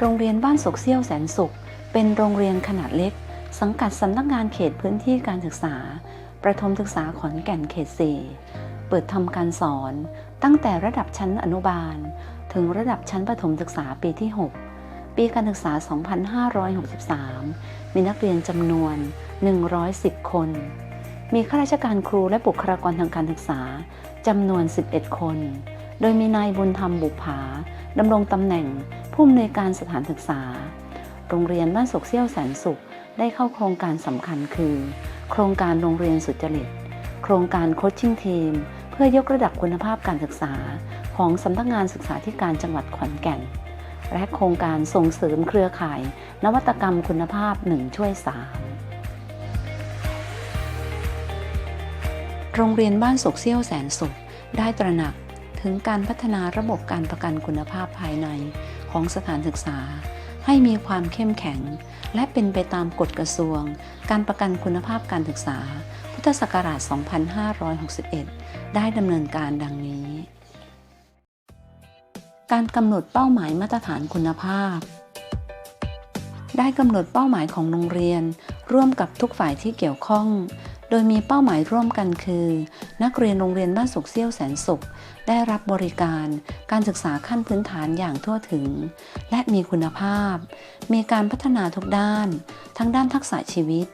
โรงเรียนบ้านศกเซี่ยวแสนสุข เป็นโรงเรียนขนาดเล็ก สังกัดสำนักงานเขตพื้นที่การศึกษา ประถมศึกษาขอนแก่นเขต 4 เปิดทำการสอน ตั้งแต่ระดับชั้นอนุบาล ถึงระดับชั้นประถมศึกษาปีที่ 6 ปีการศึกษา 2563 มีนักเรียนจำนวน 110 คน มีข้าราชการครูและบุคลากรทางการศึกษาจำนวน 11 คน โดยมีนายบุญธรรมบุภาดำรงตำแหน่ง ผู้อำนวยการสถานศึกษา โรงเรียนบ้านศกเซี่ยวแสนสุขได้เข้าโครงการสำคัญคือ โครงการโรงเรียนสุจริต โครงการโคชชิ่งทีม เพื่อยกระดับคุณภาพการศึกษา ของสำนักงานศึกษาธิการจังหวัดขอนแก่น และโครงการส่งเสริมเครือข่าย นวัตกรรมคุณภาพ1ช่วย3โรงเรียนบ้านศกเซี่ยวแสนสุขได้ตระหนักถึงการพัฒนาระบบการประกันคุณภาพภายใน ของสถานศึกษา ให้มีความเข้มแข็ง และเป็นไปตามกฎกระทรวง การประกันคุณภาพการศึกษา พุทธศักราช 2561 ได้ดำเนินการดังนี้ การกำหนดเป้าหมายมาตรฐานคุณภาพ ได้กำหนดเป้าหมายของโรงเรียน ร่วมกับทุกฝ่ายที่เกี่ยวข้อง โดยมีเป้าหมายร่วมกันคือ นักเรียนโรงเรียนบ้านสุขเซี่ยวแสนสุข ได้รับบริการการศึกษาขั้นพื้นฐานอย่างทั่วถึง และมีคุณภาพ มีการพัฒนาทุกด้าน ทั้งด้านทักษะชีวิต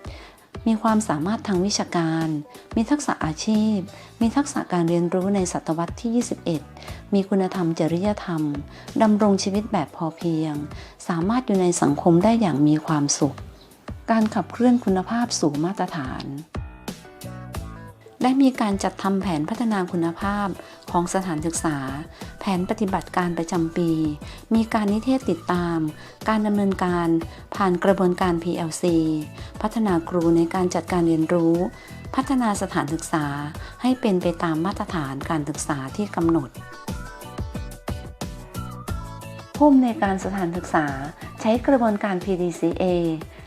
มีความสามารถทางวิชาการ มีทักษะอาชีพ มีทักษะการเรียนรู้ในศตวรรษที่ 21 มีคุณธรรมจริยธรรมดำรงชีวิตแบบพอเพียง สามารถอยู่ในสังคมได้อย่างมีความสุข การขับเคลื่อนคุณภาพสู่มาตรฐาน ได้มีการจัดทำแผนพัฒนาคุณภาพของสถานศึกษา แผนปฏิบัติการประจำปี มีการนิเทศติดตาม การดำเนินการผ่านกระบวนการ PLC พัฒนาครูในการจัดการเรียนรู้ พัฒนาสถานศึกษาให้เป็นไปตามมาตรฐานการศึกษาที่กำหนดผู้อำนวยการสถานศึกษาใช้กระบวนการ PDCA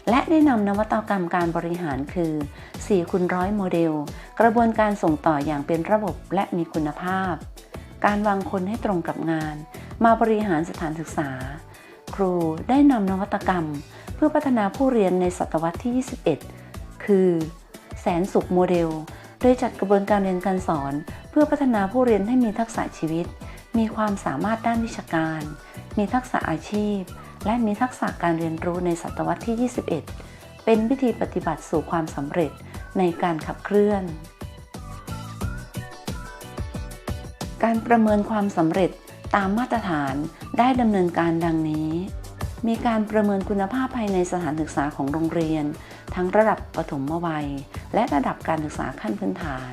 และได้นำนวัตกรรมการบริหารคือ 4คูณร้อยโมเดล กระบวนการส่งต่ออย่างเป็นระบบและมีคุณภาพ การวางคนให้ตรงกับงาน มาบริหารสถานศึกษา ครูได้นำนวัตกรรม เพื่อพัฒนาผู้เรียนในศตวรรษที่ 21 คือ แสนสุขโมเดล โดยจัดกระบวนการเรียนการสอน เพื่อพัฒนาผู้เรียนให้มีทักษะชีวิต มีความสามารถด้านวิชาการ มีทักษะอาชีพ และมีทักษะการเรียนรู้ในศตวรรษที่ 21เป็นวิธีปฏิบัติสู่ความสำเร็จ ในการขับเคลื่อน การประเมินความสำเร็จตามมาตรฐานได้ดำเนินการดังนี้ มีการประเมินคุณภาพภายในสถานศึกษาของโรงเรียน ทั้งระดับปฐมวัย และระดับการศึกษาขั้นพื้นฐาน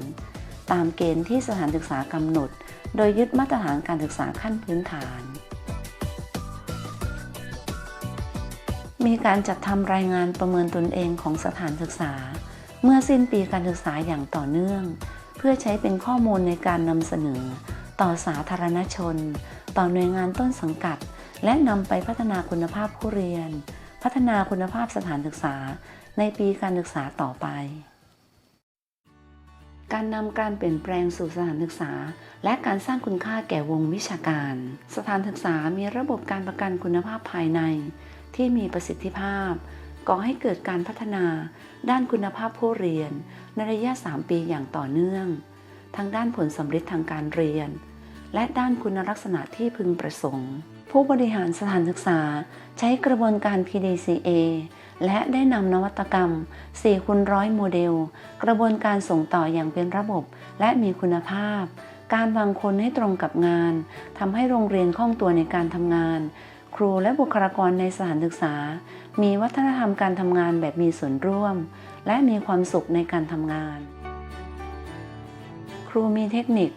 ตามเกณฑ์ที่สถานศึกษากำหนด โดยยึดมาตรฐานการศึกษาขั้นพื้นฐาน มีการจัดทำรายงานประเมินตนเองของสถานศึกษา เมื่อสิ้นปีการศึกษาอย่างต่อเนื่อง เพื่อใช้เป็นข้อมูลในการนำเสนอ ต่อสาธารณชน ต่อหน่วยงานต้นสังกัด และนำไปพัฒนาคุณภาพผู้เรียน พัฒนาคุณภาพสถานศึกษา ในปีการศึกษาต่อไป การนำการเปลี่ยนแปลงสู่สถานศึกษา และการสร้างคุณค่าแก่วงวิชาการ สถานศึกษามีระบบการประกันคุณภาพภายใน ที่มีประสิทธิภาพ ก่อให้เกิดการพัฒนาด้านคุณภาพผู้เรียน ในระยะ 3 ปีอย่างต่อเนื่อง ทั้งด้านผลสำเร็จทางการเรียน และด้านคุณลักษณะที่พึงประสงค์ ผู้บริหารสถานศึกษาใช้กระบวนการ PDCA และได้นำนวัตกรรม4คูณร้อยโมเดล กระบวนการส่งต่ออย่างเป็นระบบและมีคุณภาพ การวางคนให้ตรงกับงานทำให้โรงเรียนคล่องตัวในการทำงาน ครูและบุคลากรในสถานศึกษา มีวัฒนธรรมการทำงานแบบมีส่วนร่วม และมีความสุขในการทำงาน ครูมีเทคนิค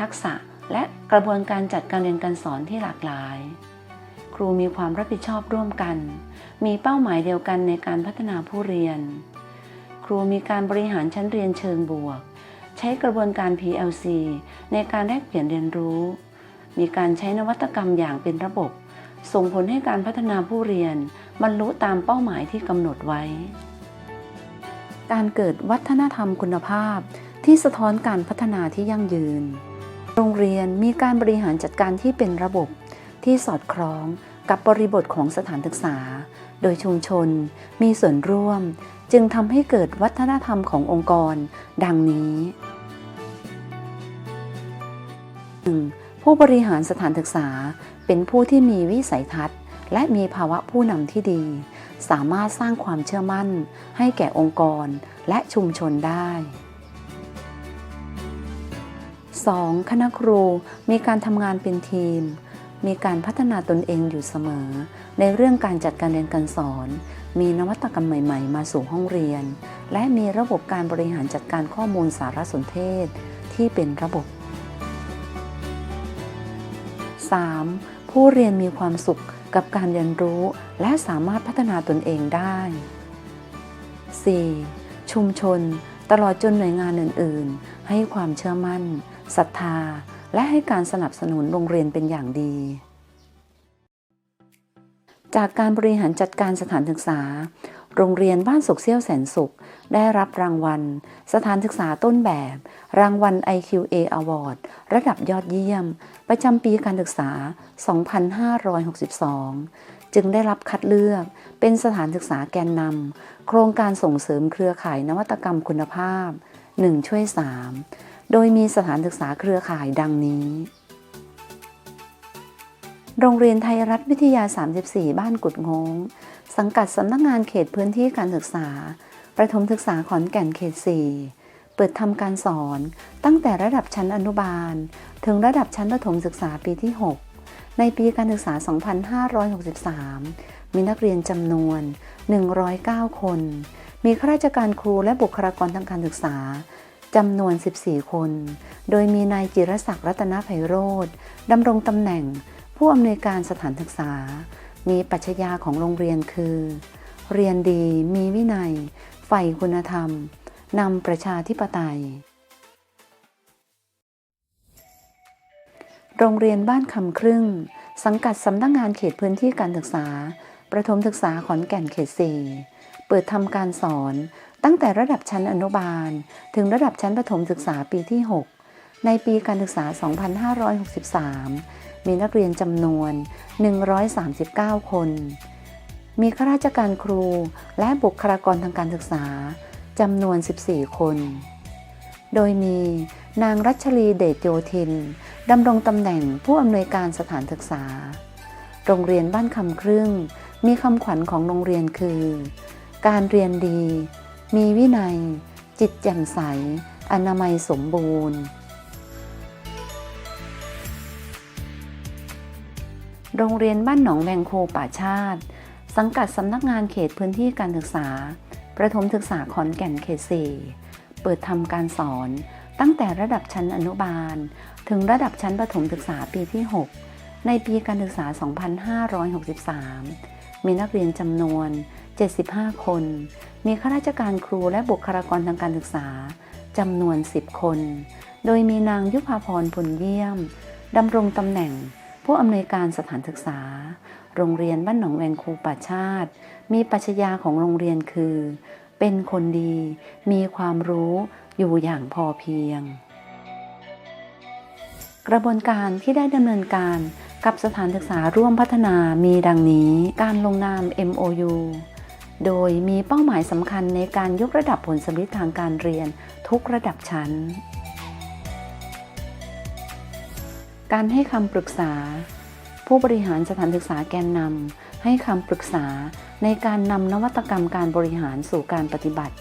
ทักษะ และกระบวนการจัดการเรียนการสอนที่หลากหลาย ครูมีความรับผิดชอบร่วมกัน มีเป้าหมายเดียวกันในการพัฒนาผู้เรียน ครูมีการบริหารชั้นเรียนเชิงบวก ใช้กระบวนการ PLC ในการแลกเปลี่ยนเรียนรู้ มีการใช้นวัตกรรมอย่างเป็นระบบ ส่งผลให้การพัฒนาผู้เรียน บรรลุตามเป้าหมายที่กำหนดไว้ การเกิดวัฒนธรรมคุณภาพ ที่สะท้อนการพัฒนาที่ยั่งยืน โรงเรียนมีการบริหารจัดการที่เป็นระบบที่สอดคล้องกับบริบทของสถานศึกษา โดยชุมชนมีส่วนร่วม จึงทำให้เกิดวัฒนธรรมขององค์กร ดังนี้ 1. ผู้บริหารสถานศึกษา เป็นผู้ที่มีวิสัยทัศน์ และมีภาวะผู้นำที่ดี สามารถสร้างความเชื่อมั่น ให้แก่องค์กรและชุมชนได้ 2. คณะครูมีการทำงานเป็นทีม มีการพัฒนาตนเองอยู่เสมอ ในเรื่องการจัดการเรียนการสอน มีนวัตกรรมใหม่ๆ มาสู่ห้องเรียน และมีระบบการบริหารจัดการข้อมูลสารสนเทศ ที่เป็นระบบ 3. ผู้เรียนมีความสุขกับการเรียนรู้และสามารถพัฒนาตนเองได้ 4. ชุมชนตลอดจนหน่วยงานอื่น ๆ ให้ความเชื่อมั่นศรัทธา และให้การสนับสนุนโรงเรียนเป็นอย่างดี จากการบริหารจัดการสถานศึกษา โรงเรียนบ้านสุขเซี่ยวแสนสุข ได้รับรางวัล สถานศึกษาต้นแบบ รางวัล IQA Award ระดับยอดเยี่ยม ประจำปีการศึกษา 2562 จึงได้รับคัดเลือกเป็นสถานศึกษาแกนนำโครงการส่งเสริมเครือข่ายนวัตกรรมคุณภาพ 1 ช่วย 3 โดยมีสถานศึกษาเครือข่ายดังนี้โรงเรียนไทยรัฐวิทยา 34 บ้านกุดงง สังกัดสำนักงานเขตพื้นที่การศึกษา ประถมศึกษาขอนแก่นเขต 4 เปิดทำการสอนตั้งแต่ระดับชั้นอนุบาล ถึงระดับชั้นประถมศึกษาปีที่ 6 ในปีการศึกษา 2563 มีนักเรียนจำนวน 109 คน มีข้าราชการครูและบุคลากรทางการศึกษาจำนวน 14 คน โดยมีนายจิรศักดิ์รัตนไพโรธดำรงตำแหน่งผู้อำนวยการสถานศึกษา มีปัชญาของโรงเรียนคือ เรียนดีมีวินัย ใฝ่คุณธรรม นำประชาธิปไตย โรงเรียนบ้านคำครึ่ง สังกัดสำนักงงานเขตพื้นที่การศึกษา ประถมศึกษาขอนแก่นเขต4เปิดทำการสอนตั้งแต่ระดับชั้นอนุบาล ถึงระดับชั้นประถมศึกษาปีที่ 6 ในปีการศึกษา 2563 มีนักเรียนจำนวน 139 คน มีข้าราชการครูและบุคลากรทางการศึกษาจำนวน 14 คน โดยมีนางรัชลีเดชโยธินดำรงตำแหน่งผู้อำนวยการสถานศึกษา โรงเรียนบ้านคำครึ่ง มีคำขวัญของโรงเรียนคือ การเรียนดี มีวินัย จิตแจ่มใส อนามัยสมบูรณ์ โรงเรียนบ้านหนองแวงโคป่าชาติ สังกัดสำนักงานเขตพื้นที่การศึกษา ประถมศึกษาขอนแก่นเขต4เปิดทำการสอนตั้งแต่ระดับชั้นอนุบาล ถึงระดับชั้นประถมศึกษาปีที่ 6 ในปีการศึกษา 2563 มีนักเรียนจำนวน 75 คน มีข้าราชการครูและบุคลากรทางการศึกษาจำนวน 10 คน โดยมีนางยุพาพรผลเยี่ยมดำรงตำแหน่ง ผู้อำนวยการสถานศึกษา โรงเรียนบ้านหนองแวงคูป่าชาติ มีปัชญาของโรงเรียนคือ เป็นคนดี มีความรู้อยู่อย่างพอเพียง กระบวนการที่ได้ดำเนินการกับสถานศึกษาร่วมพัฒนามีดังนี้ การลงนาม MOU โดยมีเป้าหมายสำคัญในการยกระดับผลสำเร็จทางการเรียนทุกระดับชั้น การให้คำปรึกษา ผู้บริหารสถานศึกษาแกนนำให้คำปรึกษาในการนำนวัตกรรมการบริหารสู่การปฏิบัติ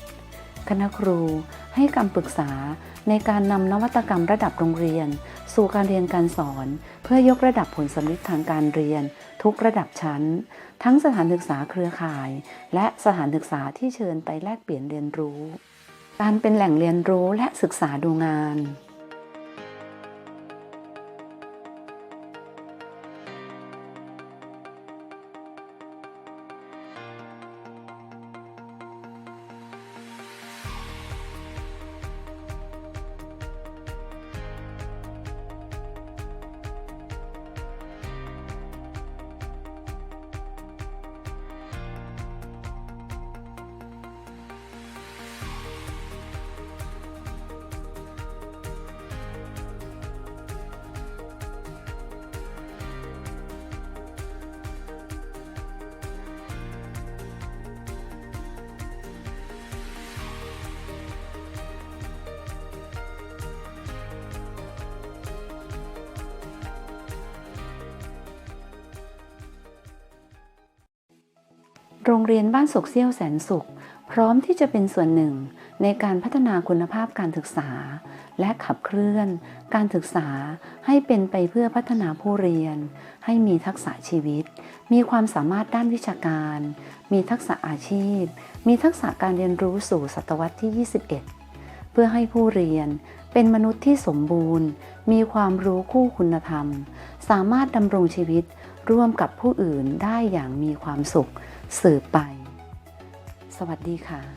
คณะครูให้คำปรึกษาในการนำนวัตกรรมระดับโรงเรียน สู่การเรียนการสอน เพื่อยกระดับผลสำเร็จทางการเรียน ทุกระดับชั้น ทั้งสถานศึกษาเครือข่าย และสถานศึกษาที่เชิญไปแลกเปลี่ยนเรียนรู้ การเป็นแหล่งเรียนรู้และศึกษาดูงาน โรงเรียนบ้านศกเซี่ยวแสนสุข พร้อมที่จะเป็นส่วนหนึ่งในการพัฒนาคุณภาพการศึกษา และขับเคลื่อน การศึกษาให้เป็นไปเพื่อพัฒนาผู้เรียน ให้มีทักษะชีวิต มีความสามารถด้านวิชาการ มีทักษะอาชีพ มีทักษะการเรียนรู้สู่ศตวรรษที่ 21 เพื่อให้ผู้เรียนเป็นมนุษย์ที่สมบูรณ์ มีความรู้คู่คุณธรรม สามารถดำรงชีวิตร่วมกับผู้อื่นได้อย่างมีความสุข สืบไป สวัสดีค่ะ